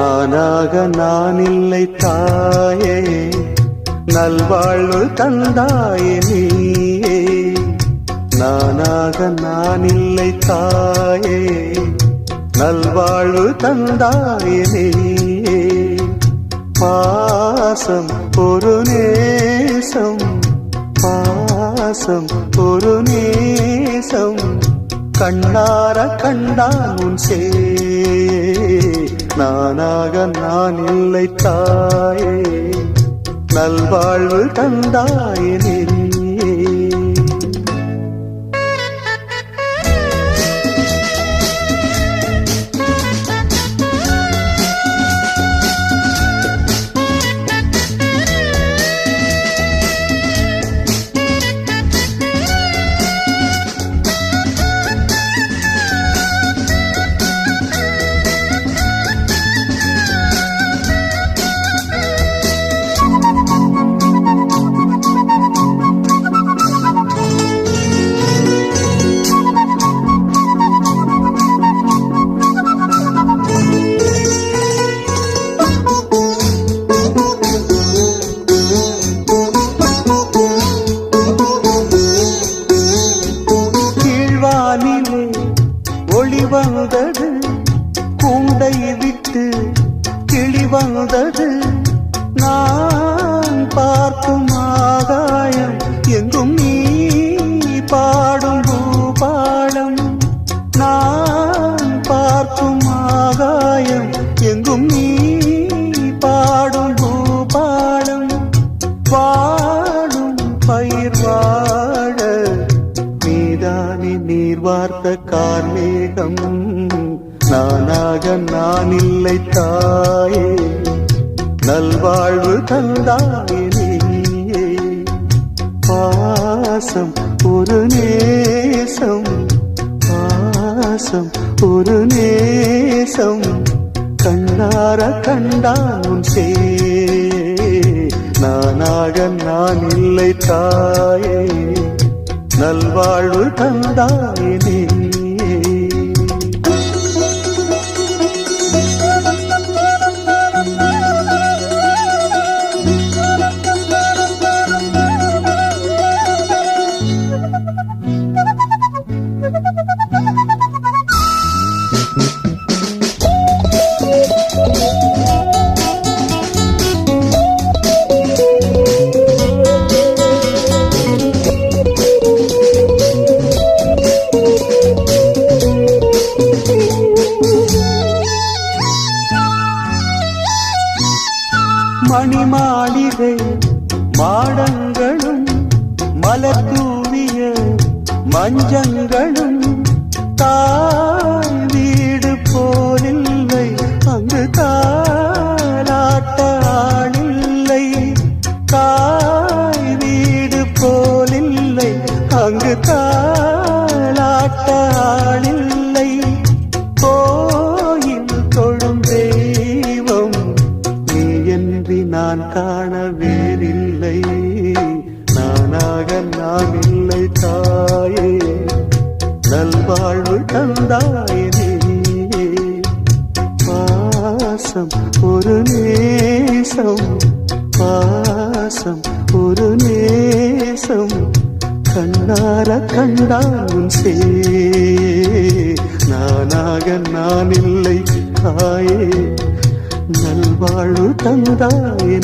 நானாக நான் இல்லை தாயே. நல்வாழ்வு தந்தாயே நீயே. நானாக நான் இல்லை தாயே. நல்வாழ்வு தந்தாயே நீயே. பாசம் ஒரு நேசம். பாசம் ஒரு நேசம். கண்ணார கண்டான் உன் சே நானாக நான் இல்லை தாயே. நல்வாழ்வு தந்தாயே வந்தது நான் பார்க்கும் ஆகாயம் எங்கும் நீ பாடும் பூபாடம் நான் பார்க்கும் ஆகாயம் எங்கும் நீ பாடும் பூபாடம் வாழும் பயிர் வாழ நீதானே நீர் வார்த்த கார்மேகம். நானாக நான் இல்லை தாயே. நல்வாழ்வு தந்தாயே பாசம் ஒரு நேசம் பாசம் ஒரு நேசம். கண்ணார கண்டான் சே நானாக நான் இல்லை தாயே. நல்வாழ்வு தந்தாயே மாளிகை மாடங்களும் மலத்தூவிய மஞ்சங்களும் தாய் வீடு போலில்லை அங்கு தாலாட்ட ஆளில்லை. தாய் வீடு போலில்லை அங்கு தாலாட்ட ஆளில்லை. நான் காண வேறில்லை. நானாக நான் இல்லை தாயே. நல்வாழ்வு தந்தாயே பாசம் ஒரு நேசம். பாசம் ஒரு நேசம். கண்ணார கண்டாலும் சே. நானாக நான் இல்லை தாயே. நல்வாழ்வு தந்தாயே